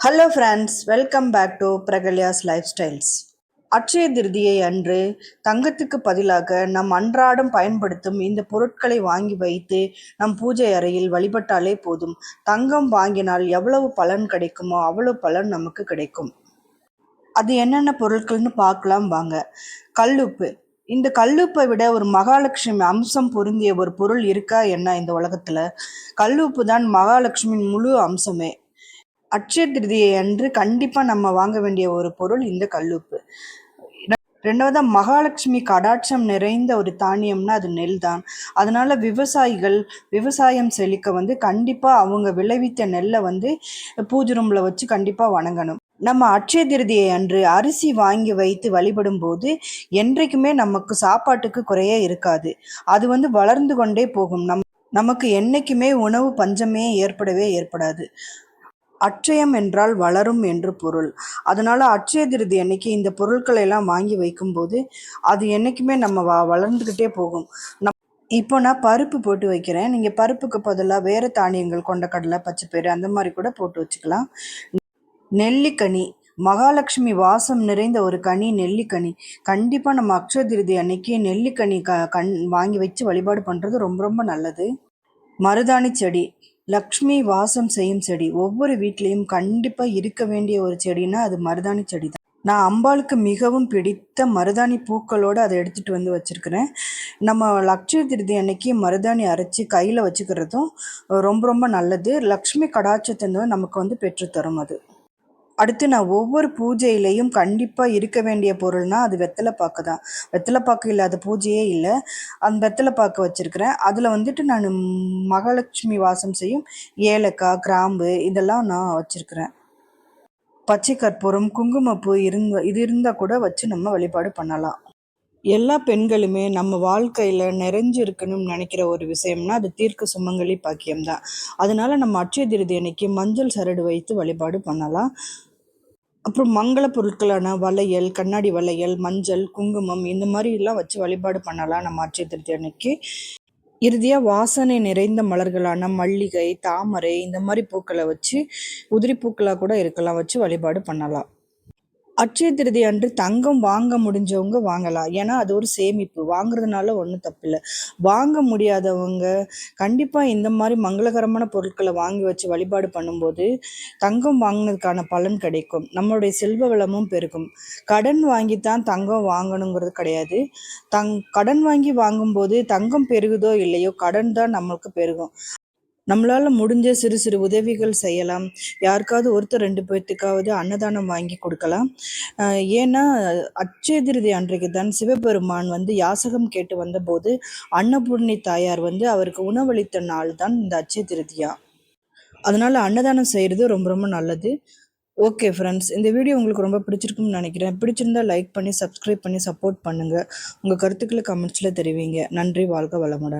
Hello friends welcome back to Prakalya's life styles Akshaya Tritiya அன்று தங்கத்துக்கு பதிலாக நம் அன்றாடம் பயன்படுத்தும் இந்த பொருட்களை வாங்கி வைத்து நம் பூஜை அறையில் வழிபட்டாலே போதும். தங்கம் வாங்கினால் எவ்வளவு பலன் கிடைக்குமோ அவ்வளவு பலன் நமக்கு கிடைக்கும். அது என்னென்ன பொருட்கள்னு பார்க்கலாம் வாங்க. கல்லுப்பு. இந்த கல்லுப்பை விட ஒரு மகாலட்சுமி அம்சம் பொருந்திய ஒரு பொருள் இருக்கா என்ன இந்த உலகத்தில்? கல்லுப்பு தான் மகாலட்சுமியின் முழு அம்சமே. அட்சய திருதியை அன்று கண்டிப்பாக நம்ம வாங்க வேண்டிய ஒரு பொருள் இந்த கல்லுப்பு. ரெண்டாவது மகாலட்சுமி கடாட்சம் நிறைந்த ஒரு தானியம்னா அது நெல் தான் அதனால விவசாயிகள் விவசாயம் செழிக்க வந்து கண்டிப்பாக அவங்க விளைவித்த நெல்லை வந்து பூஜை ரூம்ல வச்சு கண்டிப்பாக வணங்கணும். நம்ம அட்சய திருதியை அன்று அரிசி வாங்கி வைத்து வழிபடும் போது என்றைக்குமே நமக்கு சாப்பாட்டுக்கு குறைய இருக்காது. அது வந்து வளர்ந்து கொண்டே போகும். நம் நமக்கு என்னைக்குமே உணவு பஞ்சமே ஏற்படவே ஏற்படாது. அட்சயம் என்றால் வளரும் என்று பொருள். அதனால அட்சய திருதி அன்னைக்கு இந்த பொருட்களை எல்லாம் வாங்கி வைக்கும்போது அது என்றைக்குமே நம்ம வ வளர்ந்துக்கிட்டே போகும். நம் இப்போ நான் பருப்பு போட்டு வைக்கிறேன். நீங்கள் பருப்புக்கு பதிலாக வேறு தானியங்கள் கொண்ட கடலை பச்சைப்பயிறு அந்த மாதிரி கூட போட்டு வச்சுக்கலாம். நெல்லிக்கனி மகாலட்சுமி வாசம் நிறைந்த ஒரு கனி நெல்லிக்கனி. கண்டிப்பாக நம்ம அக்ஷய திருதி அன்னைக்கு நெல்லிக்கனி க கண் வாங்கி வச்சு வழிபாடு பண்ணுறது ரொம்ப ரொம்ப நல்லது. மருதாணி செடி லக்ஷ்மி வாசம் செய்யும் செடி. ஒவ்வொரு வீட்லேயும் கண்டிப்பாக இருக்க வேண்டிய ஒரு செடினா அது மருதாணி செடி தான் நான் அம்பாளுக்கு மிகவும் பிடித்த மருதாணி பூக்களோடு அதை எடுத்துகிட்டு வந்து வச்சுருக்கிறேன். நம்ம லக்ஷ்மி திருதி அன்னைக்கு மருதாணி அரைச்சி கையில் வச்சுக்கிறதும் ரொம்ப ரொம்ப நல்லது. லக்ஷ்மி கடாட்சத்தை நமக்கு வந்து பெற்றுத்தரும் அது. அடுத்து நான் ஒவ்வொரு பூஜையிலையும் கண்டிப்பாக இருக்க வேண்டிய பொருள்னால் அது வெத்தலைப்பாக்கு தான். வெத்தலைப்பாக்கு இல்லாத பூஜையே இல்லை. அந்த வெத்தலைப்பாக்கு வச்சுருக்கிறேன். அதில் வந்துட்டு நான் மகாலட்சுமி வாசம் செய்யும் ஏலக்காய் கிராம்பு இதெல்லாம் நான் வச்சுருக்கிறேன். பச்சை கற்பூரம் குங்குமப்பூ இருந்த இது இருந்தால் கூட வச்சு நம்ம வழிபாடு பண்ணலாம். எல்லா பெண்களுமே நம்ம வாழ்க்கையில் நிறைஞ்சு இருக்கணும்னு நினைக்கிற ஒரு விஷயம்னா அது தீர்க்க சுமங்கலி பாக்கியம்தான் அதனால நம்ம அட்சய திருதி அன்னைக்கு மஞ்சள் சரடு வைத்து வழிபாடு பண்ணலாம். அப்புறம் மங்கள பொருட்களான வளையல் கண்ணாடி வளையல் மஞ்சள் குங்குமம் இந்த மாதிரிலாம் வச்சு வழிபாடு பண்ணலாம் நம்ம அட்சய திருத்தி அன்னைக்கு. இறுதியாக வாசனை நிறைந்த மலர்களான மல்லிகை தாமரை இந்த மாதிரி பூக்களை வச்சு உதிரி பூக்களாக கூட இருக்கலாம் வச்சு வழிபாடு பண்ணலாம். அட்சய திருதி அன்று தங்கம் வாங்க முடிஞ்சவங்க வாங்கலாம். ஏன்னா அது ஒரு சேமிப்பு. வாங்குறதுனால ஒன்றும் தப்பில்லை. வாங்க முடியாதவங்க கண்டிப்பாக இந்த மாதிரி மங்களகரமான பொருட்களை வாங்கி வச்சு வழிபாடு பண்ணும்போது தங்கம் வாங்கினதுக்கான பலன் கிடைக்கும். நம்மளுடைய செல்வ வளமும் பெருகும். கடன் வாங்கித்தான் தங்கம் வாங்கணுங்கிறது கிடையாது. தங் கடன் வாங்கி வாங்கும்போது தங்கம் பெருகுதோ இல்லையோ கடன் தான் நம்மளுக்கு பெருகும். நம்மளால் முடிஞ்ச சிறு சிறு உதவிகள் செய்யலாம். யாருக்காவது ஒருத்தர் ரெண்டு பேர்த்துக்காவது அன்னதானம் வாங்கி கொடுக்கலாம். ஏன்னா அச்சேதிரதி அன்றைக்கு தான் சிவபெருமான் வந்து யாசகம் கேட்டு வந்தபோது அன்னபூர்ணி தாயார் வந்து அவருக்கு உணவளித்த நாள் தான் இந்த அச்சேதிரதியா. அதனால் அன்னதானம் செய்கிறது ரொம்ப ரொம்ப நல்லது. ஓகே ஃப்ரெண்ட்ஸ் இந்த வீடியோ உங்களுக்கு ரொம்ப பிடிச்சிருக்குன்னு நினைக்கிறேன். பிடிச்சிருந்தா லைக் பண்ணி சப்ஸ்கிரைப் பண்ணி சப்போர்ட் பண்ணுங்கள் உங்கள் கருத்துக்களை கமெண்ட்ஸில் தெரிவிங்க. நன்றி வாழ்க வளமுடன்.